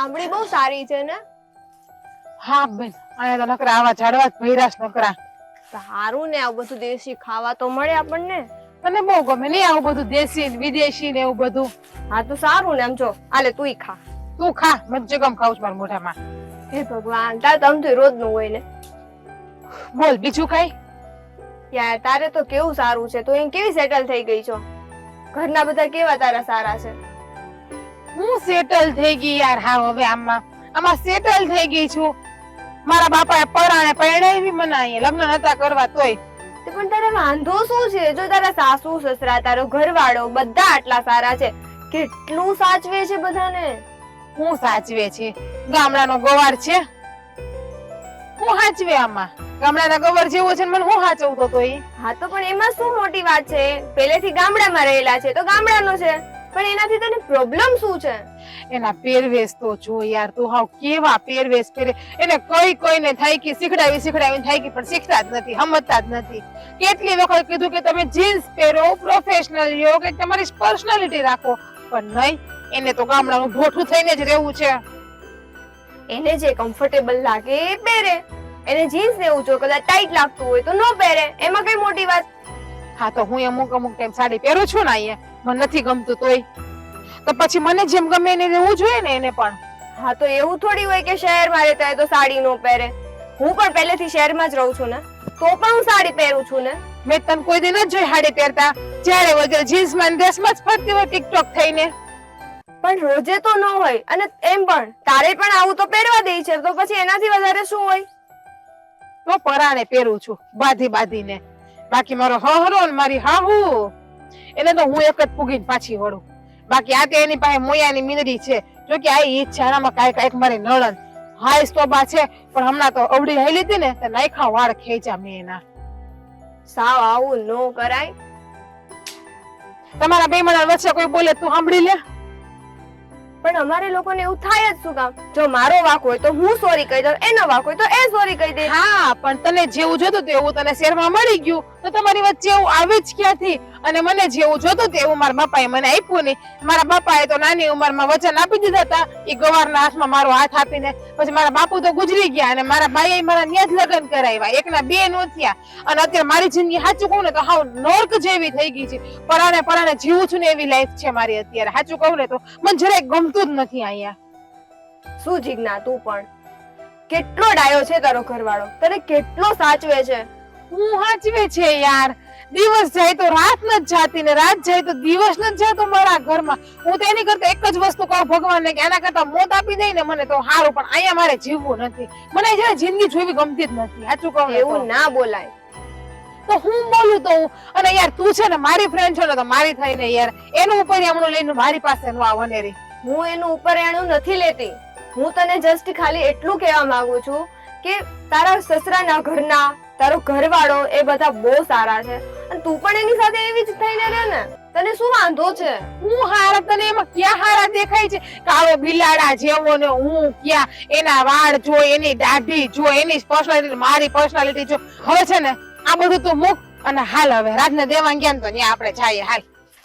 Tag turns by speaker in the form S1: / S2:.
S1: આંબળી બહુ સારી છે ને?
S2: હા બેન. અહીંયા તો નકરા આવા ઝાડવા જ ભૈરાશ નકરા
S1: સારું ને આવું બધું દેશી ખાવા તો મળે આપણને.
S2: મને બહુ ગમે નહીં આવું બધું દેશી ને વિદેશી ને એવું બધું?
S1: હા તો સારું ને આમ જો. આલે તુંય ખા.
S2: તું ખા. મને જગમ ખાવું છું મારા મોઢામાં.
S1: હે ભગવાન તાર તમ તો રોજનું હોય ને.
S2: બોલ બીજું કઈ?
S1: યાર તારે તો કેવું સારું છે? તું અહીં કેવી સેટલ થઈ ગઈ છો? ઘરના બધા કેવા તારા સારા છે?
S2: હું સેટલ થઈ ગઈ યાર. હા હવે આમાં આમાં સેટલ થઈ ગઈ છું. મારા બાપાએ પરાણે પરણાવી મને અહીંયા લગ્ન નતા કરવા તોય.
S1: પણ તારે વાંધો શું છે? જો તારા સાસુ સસરા તારો ઘરવાળો બધા આટલા સારા છે કેટલું સાચવે છે બધાને?
S2: હું સાચવે છે? ગામડાનો ગોવાર છે? હું સાચવે આમાં? ગામડાના ગવર જેવો છે ને મને હું સાચવતો તો એ
S1: હા તો પણ એમાં શું મોટી વાત છે? પહેલેથી ગામડામાં રહેલા છે તો ગામડાનો છે. પણ એનાથી તને પ્રોબ્લેમ શું છે?
S2: એના પહેરવેશ તો જો યાર તું હાવ કેવા પહેરવેશ પહેરે. એને કઈ કોઈને થાય કે શીખડાવી શીખડાવી થાય કે પણ શીખતા જ નથી સમજતા જ નથી. કેટલી વખત કીધું કે તમે જીન્સ પહેરો પ્રોફેશનલ લ્યો કે તમારી પર્સનાલિટી રાખો. પણ નહીં એને તો ગામડાનું ભોઠું થઈને જ રહેવું છે.
S1: એને જે કમ્ફર્ટેબલ લાગે એ પહેરે. એને જીન્સ ને એવું જો કદાચ ટાઈટ લાગતું હોય તો ન પહેરે. એમાં કઈ મોટી વાત?
S2: હા તો હું અમુક અમુક ટાઈમ સાડી પહેરું છું ને અહીંયા. મને નથી ગમતું તોય. તો પછી મને જેમ ગમે એને રહેવું જોઈએ ને એને પણ.
S1: હા તો એવું થોડી હોય કે શહેરમાં રહેતા હોય તો સાડી નો પહેરે. હું પણ પહેલેથી શહેરમાં જ રહું છું ને. તો પણ હું સાડી પહેરું છું ને.
S2: મેં તને કોઈ દિન જ જોઈ સાડી પહેરતા. જ્યારે વગર જીન્સમાં ડ્રેસમાં જ ફરતી હોય ટિકટોક થઈને.
S1: પણ રોજે તો ન હોય. અને એમ પણ તારે પણ આવું તો પહેરવા દે છે. તો પછી એનાથી વધારે શું હોય?
S2: તો પરાણે પહેરું છું બાંધી બાંધીને બાકી મારો હહરો ને મારી હાહુ. એને તો હું એક જ પૂગીને પાછી વળું. બાકી આ તે એની પાસે મોયાની મીંદડી છે. જો કે આ ઈ કાંઈક કાંઈક મારી નળન હાય સ્તોબા છે. પણ હમણાં તો અવડી હેલી હતી ને તે નાખા વાળ ખેંચા મેં એના.
S1: સાવ આવું નો કરાય.
S2: તમારા બે મણા વચ્ચે કોઈ બોલે તું સાંભળી લે.
S1: પણ અમારે લોકોને એવું થાય જ શું કામ? જો મારો વાક હોય તો હું સોરી કહી દઉં એનો વાક હોય તો એ સોરી કહી દે.
S2: હા પણ તને જેવું જોતું હતું એવું તને શેરમાં મળી ગયું. તો તમારી વચ્ચે એવું આવે જ ક્યાંથી? અને મને જેવું જોતું એવું મારા બાપાએ મને આપ્યું નહીં મારા બાપાએ તો નાની ઉંમરમાં વચન આપી દીધા હતા. એ ગવારના હાથમાં મારો હાથ આપીને પછી મારા બાપુ તો ગુજરી ગયા અને મારા ભાઈએ મારા ન્યા જ લગ્ન કરાવ્યા. એકના બે નો થયા. અને અત્યારે મારી જિંદગી સાચું કહું ને તો હાવ નોર્ક જેવી થઈ ગઈ છે. પરાણે પરાણે જીવું છું ને એવી લાઈફ છે મારી અત્યારે. સાચું કહું ને તો મને જરાય ગમતું જ નથી અહીંયા.
S1: શું જીજ્ઞા તું પણ? કેટલો ડાયો છે તારો ઘરવાળો? તને કેટલો સાચવે છે?
S2: હું હાચવે છે યાર. દિવસ જાય તો રાત ન જ જાતી ને રાત જાય તો દિવસ ન જ જાતો મારા ઘરમાં. હું તો એની કરતા એક જ વસ્તુ કહું ભગવાનને કે એના કરતા મોત આપી દઈ ને મને તો સારું પણ અહીંયા મારે જીવવું નથી. મને છે જિંદગી જોવી ગમતી જ નથી. સાચું કહું
S1: એવું ના બોલાય.
S2: તો હું બોલું તો હું. અને યાર તું છે ને મારી ફ્રેન્ડ છો ને તો મારી થઈને યાર. એનું ઉપર લઈને મારી પાસે નો આ વનેરી
S1: હું એનું ઉપર એણું નથી લેતી. હું તને જસ્ટ ખાલી એટલું કહેવા માંગુ છું કે તારા સસરાના ઘરના, તારો ઘરવાળો એ બધા બહુ સારા છે. અને તું પણ એની સાથે એવી જ થઈને રહે ને, તને શું વાંધો છે?
S2: હું હારા તને એમાં ક્યાં હારા દેખાય છે? કાળો બિલાડા જેવો ને હું ક્યાં? એના વાળ જો, એની દાઢી જો, એની પર્સનાલિટી મારી પર્સનાલિટી જો. હવે છે ને, આ બધું તું મૂક અને હાલ હવે. રાજને દેવાંગ્યાન તો ત્યાં આપણે જઈએ, હાલ.